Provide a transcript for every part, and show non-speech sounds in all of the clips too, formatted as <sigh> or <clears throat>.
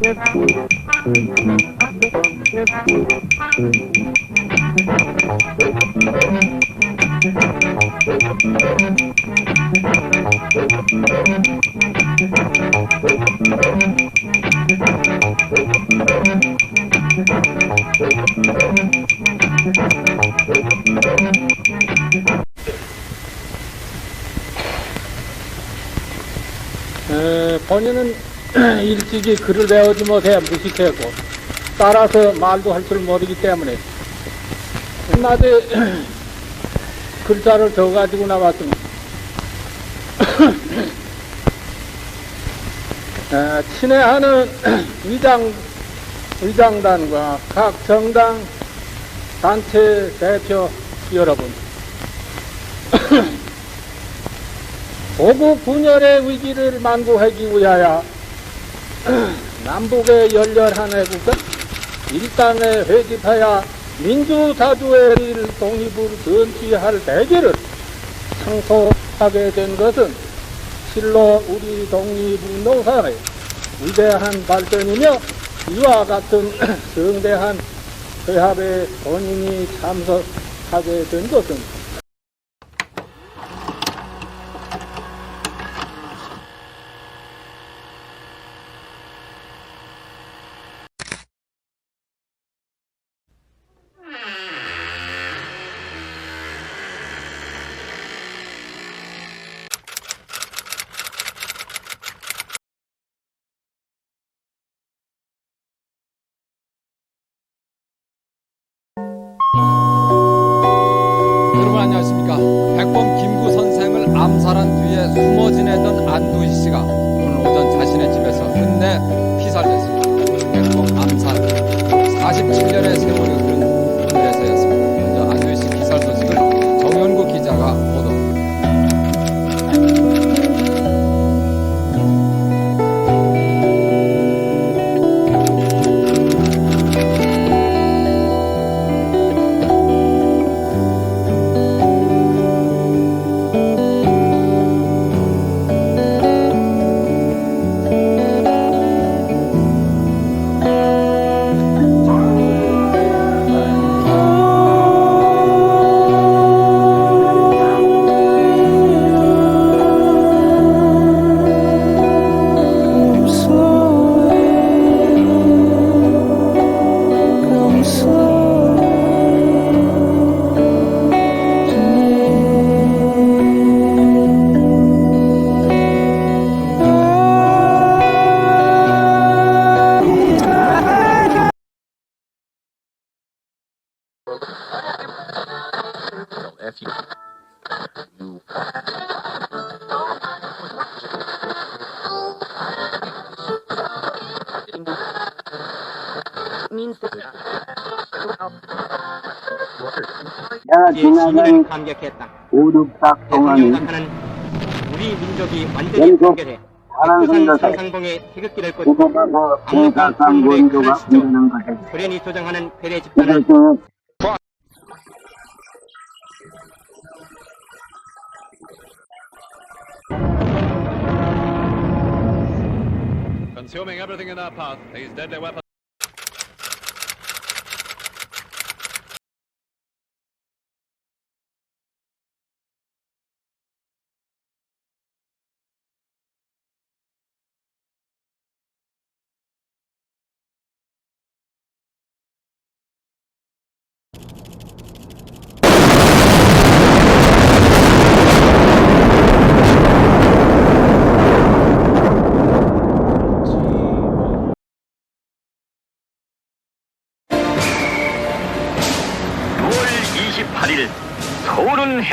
에, 본인은 <clears throat> 일찍이 글을 배우지 못해 무식했고 따라서 말도 할 줄 모르기 때문에 낮에 <clears throat> 글자를 더 가지고 나왔습니다. 에, <clears throat> 친애하는 의장, 의장단과 각 정당 단체 대표 여러분 보국 분열의 위기를 만구하기 위하여 <clears throat> 남북의 열렬한 애국은 일당에 회집하여 민주자주의 독립을 전취할 대계를 청소하게 된 것은 실로 우리 독립운동사의 위대한 발전이며 이와 같은 <clears throat> 성대한 회합에 본인이 참석하게 된 것은 안 means that 내가 의 시민을 감격했다. 오륙딱 동안이 대통령각하는 우리 민족이 완전히 연속 통결해 다른 백두산 선거에 상상봉의 태극기를 꽂고 그곳에서 대가상 원조가 부르는 것을 소련이 패례 집단은 그래서 Consuming everything in their path, these deadly weapons.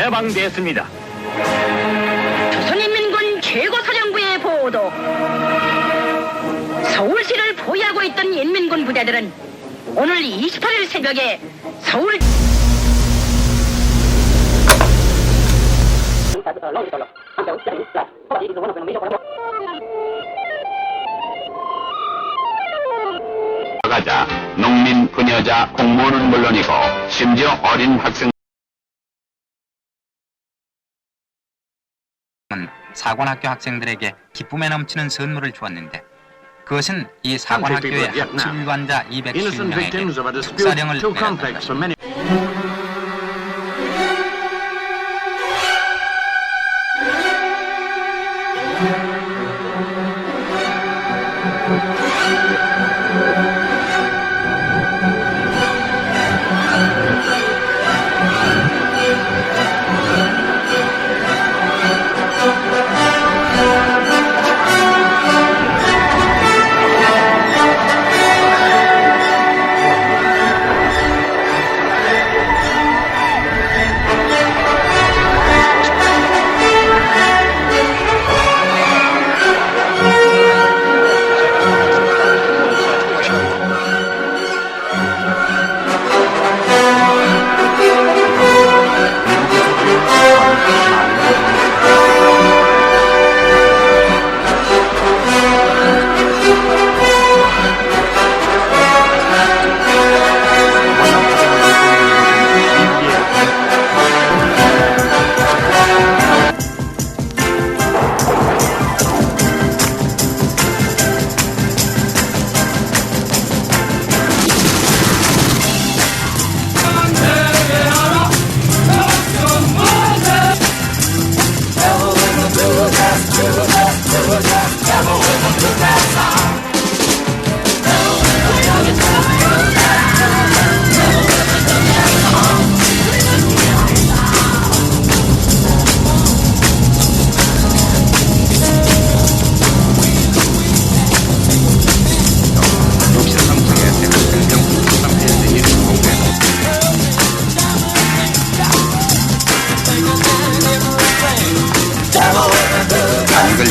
해방됐습니다. 조선인민군 최고사령부의 보도. 서울시를 보유하고 있던 인민군 부대들은 오늘 28일 새벽에 서울 가자 농민, 부녀자, 공무원은 물론이고 심지어 어린 학생 사관학교 학생들에게 기쁨에 넘치는 선물을 주었는데 그것은 이 사관학교의 학습 환자 210명에게 특사령을 내렸다.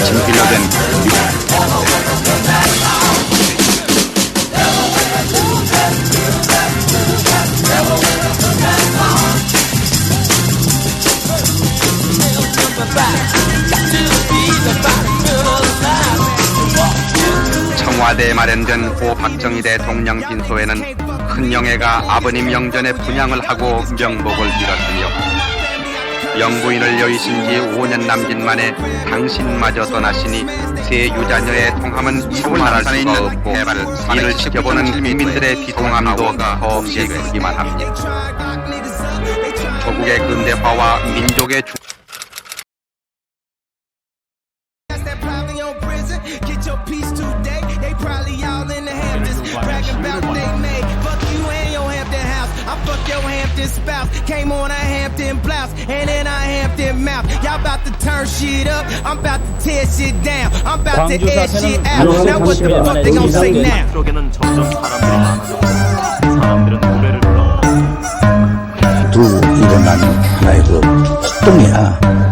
진필로 된 청와대에 마련된 고 박정희 대통령 빈소에는 큰영애가 아버님 영전에 분양을 하고 명복을 빌었으며 영부인을 여의신 지 5년 남짓 만에 당신마저 떠나시니 세 유자녀의 통함은 이루 말할 수가 없고 이를 지켜보는 국민들의 비통함도 더없이 크기만 합니다. 조국의 근대화와 민족의 중 Hampton spouse. Came on a Hampton blouse. And then a Hampton mouth. Y'all about to turn shit up. I'm about to tear shit down. I'm about to 광주 air shit 사태는 out. Now what the fuck they gonna say now? 쪽에는 점점 사람들이 많아져 사람들은 노래를 불러 두고 일어나는 하나의 그 폭동이야.